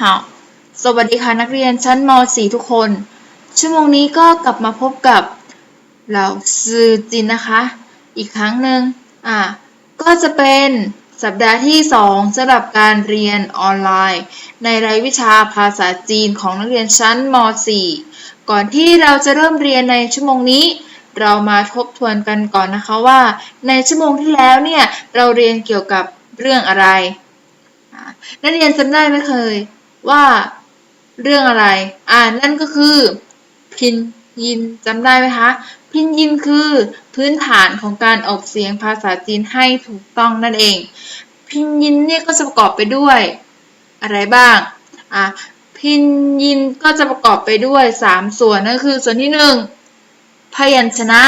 好สวัสดีค่ะนักเรียนชั้นม .4 ทุกคน ชั่วโมงนี้ก็กลับมาพบกับเราซือจินนะคะ อีกครั้งหนึ่งอ่าก็จะเป็นสัปดาห์ที่ 2สำหรับการเรียนออนไลน์ ในรายวิชาภาษาจีนของนักเรียนชั้นม .4 ก่อนที่เราจะเริ่มเรียนในชั่วโมงนี้ เรามาทบทวนกันก่อนนะคะว่า ในชั่วโมงที่แล้วเนี่ยเราเรียนเกี่ยวกับเรื่องอะไรนักเรียนจำได้ไหมเคย ว่าเรื่องอะไร อ่า นั่นก็คือ พินยินจำได้ไหมคะ พินยินคือพื้นฐานของการออกเสียงภาษาจีนให้ถูกต้องนั่นเอง พินยินเนี่ยก็จะประกอบไปด้วย อะไรบ้าง อ่าพินยินก็จะประกอบไปด้วยสามส่วนนั่นคือส่วนที่หนึ่งพยัญชนะ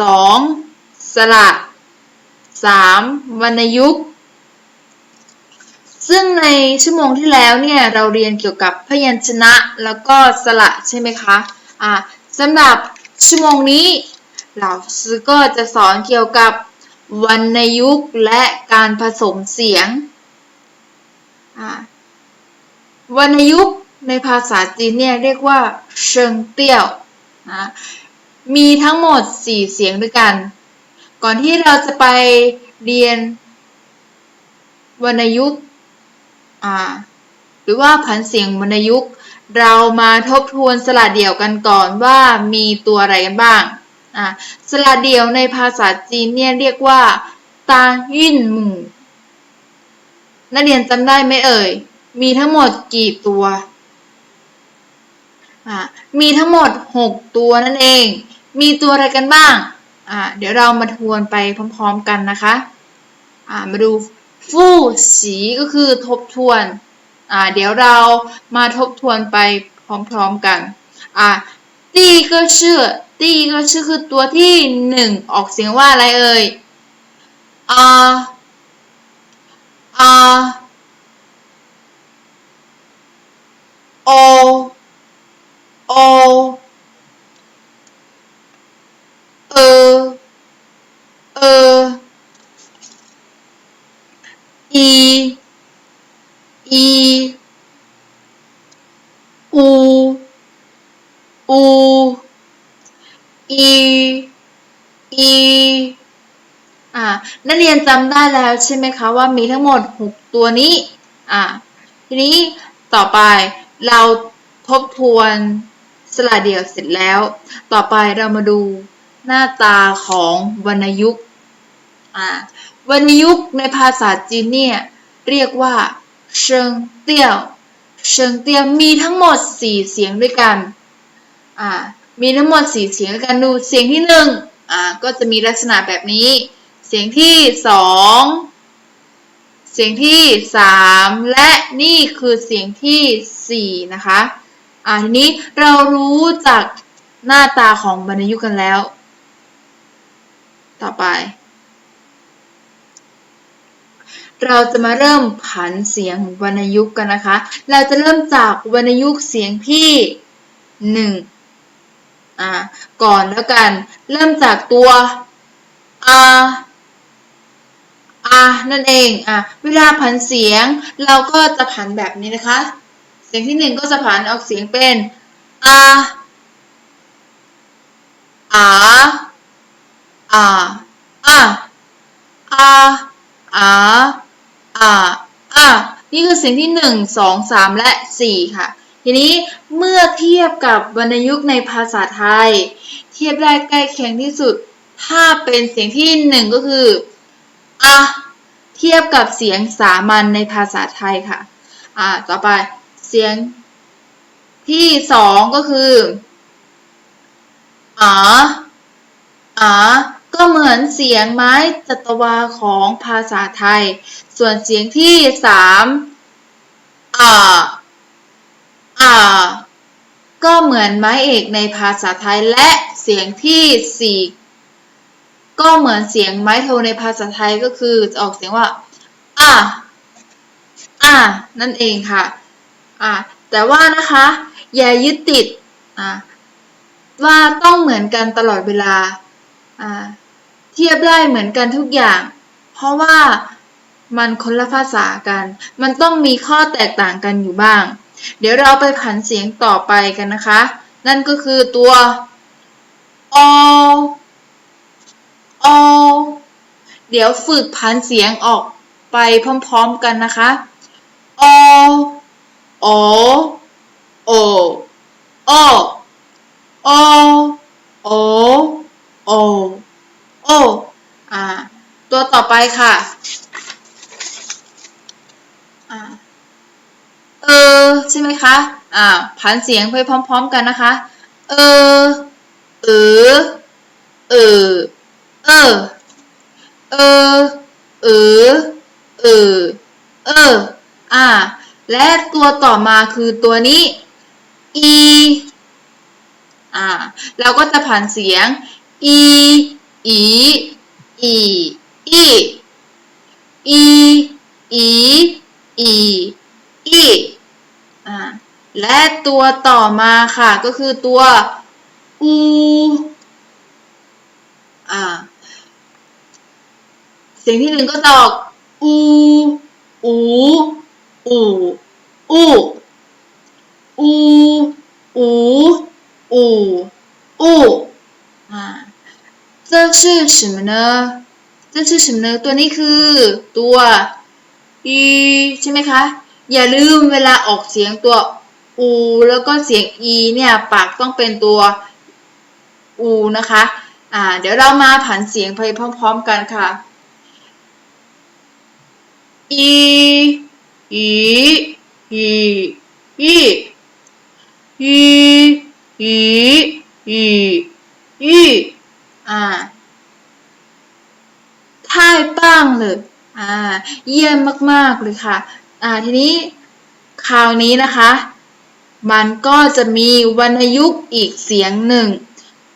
สองสระสามวรรณยุกต์ ซึ่งในชั่วโมงที่แล้วเนี่ยเราเรียนเกี่ยวกับพยัญชนะแล้วก็สระใช่ไหมคะอ่าสำหรับชั่วโมงนี้เราซื้อก็จะสอนเกี่ยวกับวรรณยุกต์และการผสมเสียงวรรณยุกต์ในภาษาจีนเนี่ยเรียกว่าเชิงเตี้ยวนะมีทั้งหมด 4 เสียงด้วยกัน ก่อนที่เราจะไปเรียนวรรณยุกต์ หรือว่าผันเสียงวรรณยุกต์ เรามาทบทวนสระเดี่ยวกันก่อนว่ามีตัวอะไรกันบ้างสระเดี่ยวในภาษาจีนเนี่ยเรียกว่าตายื่นหมู่นักเรียนจำได้ไหมเอ่ย มีทั้งหมดกี่ตัว มีทั้งหมด 6 ตัวนั่นเอง มีตัวอะไรกันบ้าง เดี๋ยวเรามาทวนไปพร้อม ๆ กันนะคะ มาดู ฟูสีก็คือทบทวน อ่า เดี๋ยวเรามาทบทวนไปพร้อมๆกัน อ่าตีก็ชื่อตีก็ชื่อคือตัวที่หนึ่งออกเสียงว่าอะไรเอ่ยอ่าอ่าโอ ยนจำได้แล้วใช่ไหมคะว่ามีทั้งหมด 6 ตัวนี้ อ่า ทีนี้ต่อไปเราทบทวนสระเดี่ยวเสร็จแล้ว ต่อไปเรามาดูหน้าตาของวรรณยุกต์อ่าวรรณยุกต์ในภาษาจีนเนี่ยเรียกว่าเชิงเตี้ยว เชิงเตี้ยวมีทั้งหมด 4 เสียงด้วยกันอ่ามีทั้งหมด 4 เสียงด้วยกันดูเสียงที่1อ่าก็จะมีลักษณะแบบนี้ เสียงที่2เสียงที่3และนี่คือเสียงที่4นะคะอ่าทีนี้เรารู้จากหน้าตาของวรรยุกันแล้ว ต่อไป เราจะมาเริ่มผันเสียงวรรณยุกต์กันนะคะ เราจะเริ่มจากวรรณยุกต์เสียงที่หนึ่งอ่าก่อนแล้วกัน เริ่มจากตัวอา อานั่นเองอะเวลาผันเสียงเราก็จะผันแบบนี้นะคะ เสียงที่หนึ่งก็จะผันออกเสียงเป็นอาอาอาอาอาอาอาอานี่คือเสียงที่หนึ่งสองสามและสี่ค่ะ ทีนี้เมื่อเทียบกับวรรณยุกต์ในภาษาไทย เทียบได้ใกล้เคียงที่สุด ถ้าเป็นเสียงที่หนึ่งก็คือ อะเทียบกับเสียงสามัญในภาษาไทยค่ะ อ่า ต่อไปเสียงที่สองก็คืออ๋ออ๋อก็เหมือนเสียงไม้จัตวาของภาษาไทย ส่วนเสียงที่สามอ่าอ่าก็เหมือนไม้เอกในภาษาไทยและเสียงที่สี่ ก็เหมือนเสียงไม้โทในภาษาไทยก็คือจะออกเสียงว่าอ่าอ่านั่นเองค่ะอ่าแต่ว่านะคะอย่ายึดติดอ่าว่าต้องเหมือนกันตลอดเวลาอ่าเทียบได้เหมือนกันทุกอย่าง เพราะว่ามันคนละภาษากัน มันต้องมีข้อแตกต่างกันอยู่บ้าง เดี๋ยวเราไปผันเสียงต่อไปกันนะคะ นั่นก็คือตัวอ อ เดี๋ยวฝึกผันเสียงออกไปพร้อมๆกันนะคะ อ โอ โออออโอ โอ โอ อ่า ตัวต่อไปค่ะ อ่า เออ ใช่ไหมคะ อ่า ผันเสียงไปพร้อมๆกันนะคะ เออ เออ เออ เออ เออ เออ เออ เออ อ่า และตัวต่อมาคือตัวนี้ อีอ่า เราก็จะผันเสียง อี อี อี อี อี อี อี อีอ่า และตัวต่อมาค่ะ ก็คือตัว อู อ่า เสียงที่หนึ่งก็จะออกอู อู อู อู อู อู อู อูอ่า这是什么呢这是什么呢ตัวนี้คือตัวอีใช่ไหมคะ อย่าลืมเวลาออกเสียงตัวอู แล้วก็เสียงอีเนี่ยปากต้องเป็นตัวอูนะคะ อ่า เดี๋ยวเรามาผันเสียงไปพร้อม ๆ กันค่ะ อีอีอีอีอีอีอีอีอ่า太棒了อ่า เยี่ยมมากๆเลยค่ะ อ่า ทีนี้คราวนี้นะคะ มันก็จะมีวรรณยุกต์อีกเสียงหนึ่ง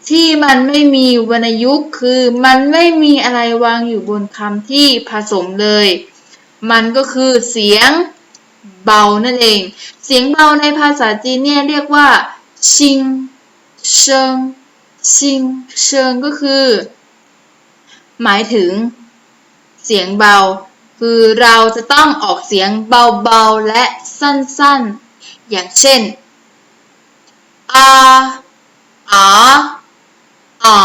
ที่มันไม่มีวรรณยุกต์คือมันไม่มีอะไรวางอยู่บนคำที่ผสมเลย มันก็คือเสียงเบานั่นเอง เสียงเบาในภาษาจีนเนี่ยเรียกว่าชิงเชิงชิงเชิงก็คือ หมายถึงเสียงเบา คือเราจะต้องออกเสียงเบาๆและสั้นๆ อย่างเช่นอาอาอา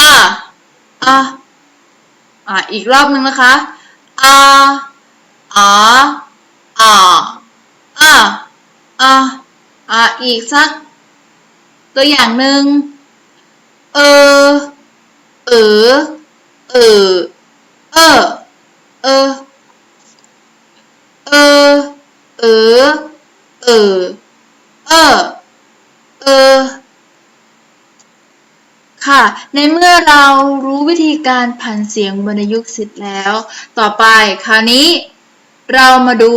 อาอาอ่าอีกรอบหนึ่งนะคะอา อาอาอาอาอ่าอีกสัก ตัวอย่างหนึ่งเออ เออ เออ เออ เออ เออ เออ เออ เออ เออ ค่ะ ในเมื่อเรารู้วิธีการผันเสียงวรรณยุกต์เสร็จแล้ว ต่อไปคราวนี้ เรามาดู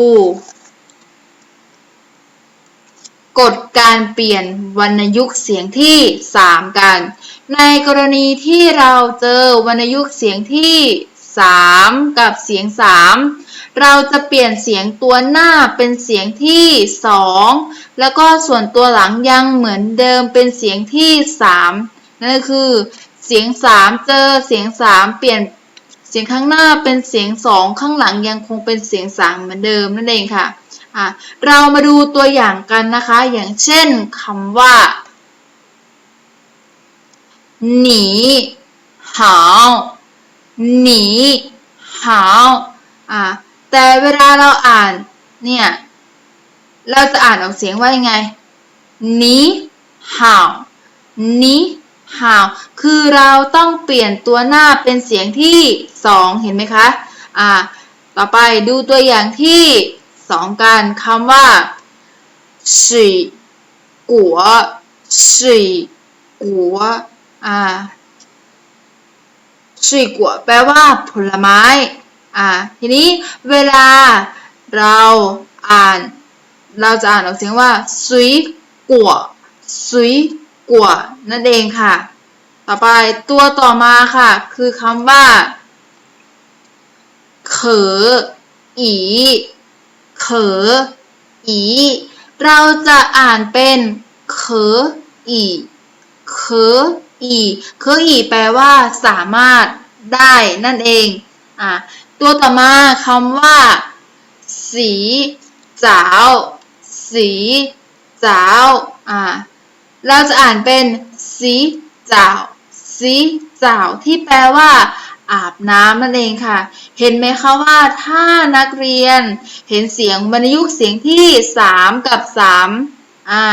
กฎการเปลี่ยนวรรณยุกต์เสียงที่ 3 กัน ในกรณีที่เราเจอวรรณยุกต์เสียงที่ 3 กับเสียง 3 เราจะเปลี่ยนเสียงตัวหน้าเป็นเสียงที่ 2 แล้วก็ส่วนตัวหลังยังเหมือนเดิมเป็นเสียงที่ 3 นั่นคือเสียง 3 เจอเสียง 3 เปลี่ยน สียงข้างหน้าเป็นเสียง2ข้างหลังยังคงเป็นเสียง3เหมือนเดิมนั่นเองค่ะะเรามาดูตัวอย่างกันนะคะ อย่างเช่นคำว่าหนีหาวหนีหาวอะแต่เวลาเราอ่านเนี่ยเราจะอ่านออกเสียงว่ายังไงหนีหาวหนี how คือเราต้องเปลี่ยนตัวหน้าเป็นเสียงที่ 2 เห็นไหมคะอ่าต่อไปดูตัวอย่างที่ 2 กันคำว่าสีกัวสีกัวอ่าฉีกัวแปลว่าผลไม้อ่าทีนี้เวลาเราอ่าน เราจะอ่านออกเสียงว่าสี่กัวสี่ กัวนั่นเองค่ะ ต่อไปตัวต่อมาค่ะ คือคำว่า เขอ อี เขอ อี เราจะอ่านเป็นเขอ อี เขอ อีเคออีแปลว่า สามารถได้นั่นเองอะตัวต่อมาคำว่า สีจาวสีจาวอ่า เราจะอ่านเป็นสีจาวสีจาวที่แปลว่า อาบน้ำนั่นเองค่ะ เห็นไหมคะว่าถ้านักเรียน เห็นเสียงบรรยุกต์เสียงที่ 3 กับ 3อ่า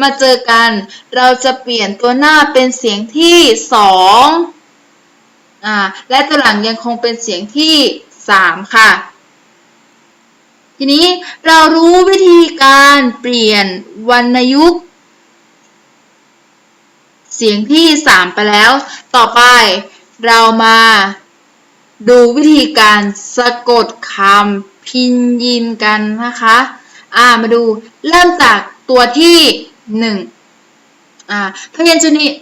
มาเจอกันเราจะเปลี่ยนตัวหน้าเป็นเสียงที่2อ่าและตัวหลังยังคงเป็นเสียงที่3ค่ะ ทีนี้เรารู้วิธีการเปลี่ยนวรรณยุกต์ เสียงที่ 3 ไปแล้ว ต่อไปเรามาดูวิธีการสะกดคำพินยินกันนะคะ อ่ามาดูเริ่มจากตัวที่หนึ่งอ่าพยัญชนะ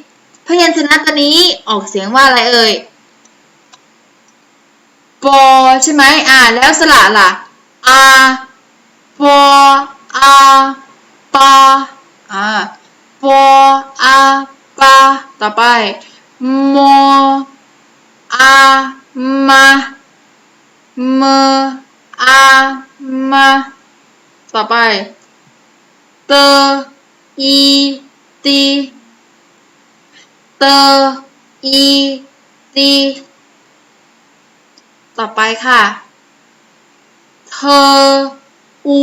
พยัญชนะตัวนี้ออกเสียงว่าอะไรเอ่ยปอใช่ไหมอ่า แล้วสระล่ะอาปออาปาอ่าปออา ปาต่อไปโมอามาเมอามาต่อไปเตอีตีเตอีตีต่อไปค่ะเธออู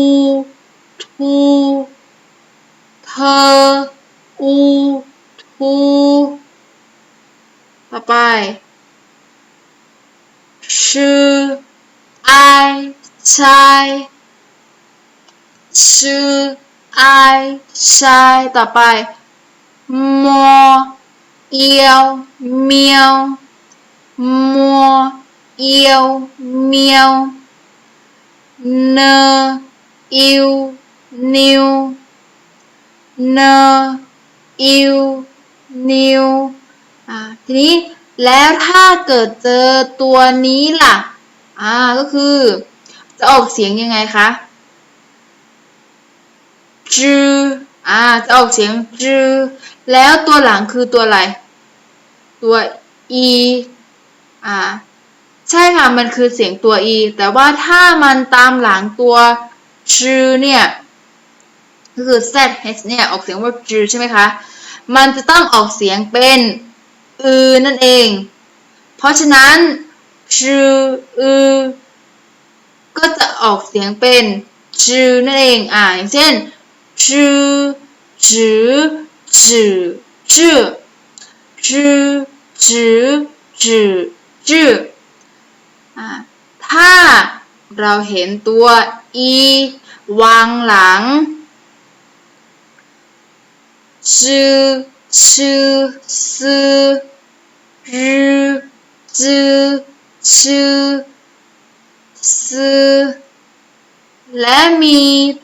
ทูเธออู ทูต่อไปชื่อไอชายชื่อไอชายต่อไปมอเอียวเมียวมัวเอียวเมียวเนอิวนิวเนอิว นิวอ่าทีนี้แล้วถ้าเกิดเจอตัวนี้ล่ะ อ่า ก็คือ จะออกเสียงยังไงคะจืออ่า จะออกเสียงจือแล้วตัวหลังคือตัวอะไร ตัว e อ่า ใช่ค่ะ มันคือเสียงตัว e แต่ว่าถ้ามันตามหลังตัวจือเนี่ย ก็คือ z h เนี่ย ออกเสียงว่าจือใช่ไหมคะ มันจะต้องออกเสียงเป็นอือนั่นเอง เพราะฉะนั้นชืออือก็จะออกเสียงเป็นชื่อนั่นเองอ่าอย่างเช่นชื่อจือจือจือจือจือจือจืออ่าถ้าเราเห็นตัวอีวางหลัง จือชื่อซื้อรื้อจื้อชื่อซื้อและมี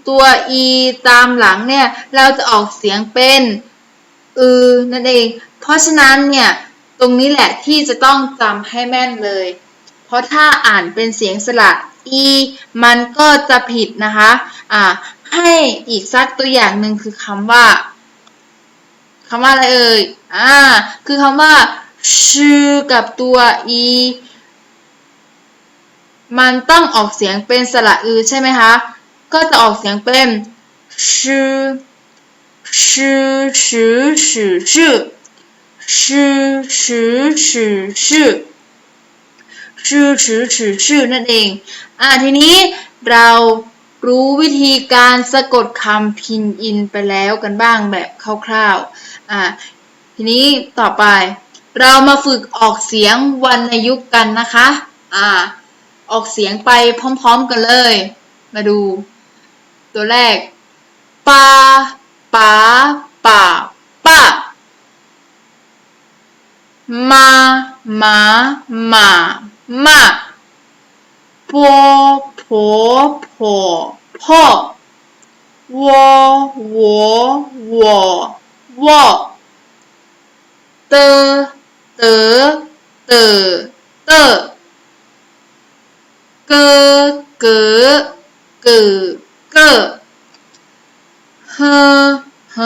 ตัว e ตามหลังเนี่ย เราจะออกเสียงเป็นอือนั่นเอง เพราะฉะนั้นเนี่ย ตรงนี้แหละที่จะต้องจำให้แม่นเลย เพราะถ้าอ่านเป็นเสียงสระ e มันก็จะผิดนะคะ อ่า ให้อีกสักตัวอย่างหนึ่งคือคำว่า คำว่าอะไรเอ่ย อ่า คือคำว่าชื่อกับตัว e มันต้องออกเสียงเป็นสระอือใช่ไหมคะ ก็จะออกเสียงเป็นชื่อชื่อชื่อชื่อชื่อชื่อชื่อชื่อชื่อชื่อชื่อชื่อชื่อนั่นเอง อ่าทีนี้เรารู้วิธีการสะกดคำพินอินไปแล้วกันบ้างแบบคร่าวๆ อ่าทีนี้ต่อไป เรามาฝึกออกเสียงวรรณยุกต์กันนะคะ อ่า ออกเสียงไปพร้อมๆกันเลย มาดู ตัวแรกปาปาปาป้ามามามามาปอผอผอพ่อวอวอวอ วอเตอเตอเตอเตอเกเกเกเกเฮเฮ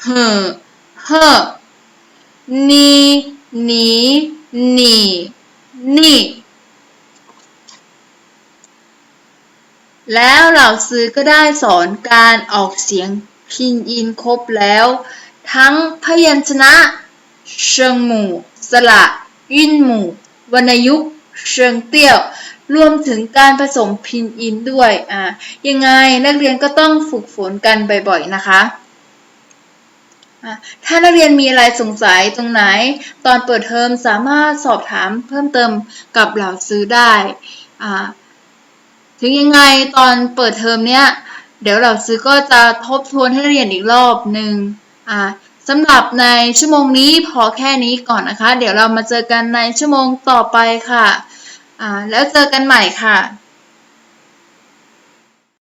เฮเฮนีนีนีนี่แล้วเหล่าซื้อก็ได้สอนการออกเสียง พินยินครบแล้ว ทั้งพยัญชนะ เชิงหมู่ สระยื่นหมู่ วรรณยุกต์เชิงเตี้ยว รวมถึงการผสมพินอินด้วย อ่า ยังไงนักเรียนก็ต้องฝึกฝนกันบ่อยๆนะคะอะถ้านักเรียนมีอะไรสงสัยตรงไหน ตอนเปิดเทอมสามารถสอบถามเพิ่มเติมกับเหล่าซื้อได้อ่าถึงยังไงตอนเปิดเทอมเนี้ย เดี๋ยวเราซื้อก็จะทบทวนให้เรียนอีกรอบหนึ่งอ่าสำหรับในชั่วโมงนี้พอแค่นี้ก่อนนะคะ เดี๋ยวเรามาเจอกันในชั่วโมงต่อไปค่ะอ่าแล้วเจอกันใหม่ค่ะ